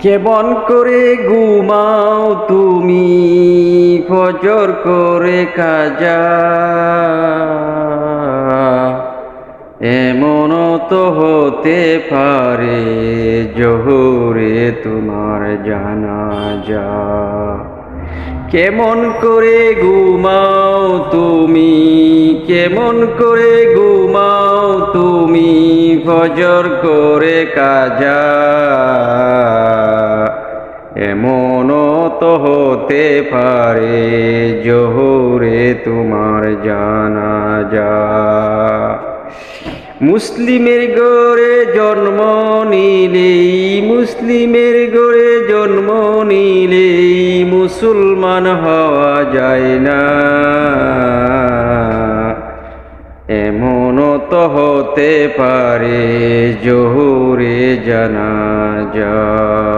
কেমন করে ঘুমাও তুমি, ফজর করে কাজা। এমন তো হতে পারে জহুরে তোমার জানা যা কেমন করে ঘুমাও তুমি, কেমন করে ঘুমাও তুমি, ফজর করে কাজা। এমনও তো হতে পারে জহুরে তোমার জানা যা। মুসলিমের গড়ে জন্ম নিলেই, মুসলিমের গড়ে জন্ম নিলেই মুসলমান হওয়া যায় না। এমনও তো হতে পারে জহুরে জানা যা।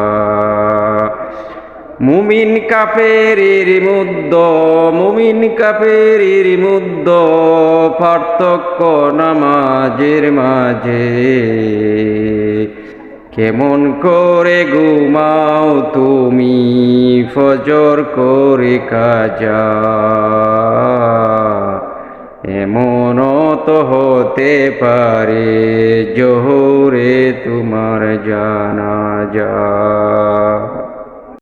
মুমিন কাপের মুদ্দ, মুমিন কাপের মুদ্দ, পার্থক্য নামাজের মাঝে। কেমন করে ঘুমাও তুমি, ফজর করে কাজা। এমনও তো হতে পারে, জোহরে তোমার জানা যা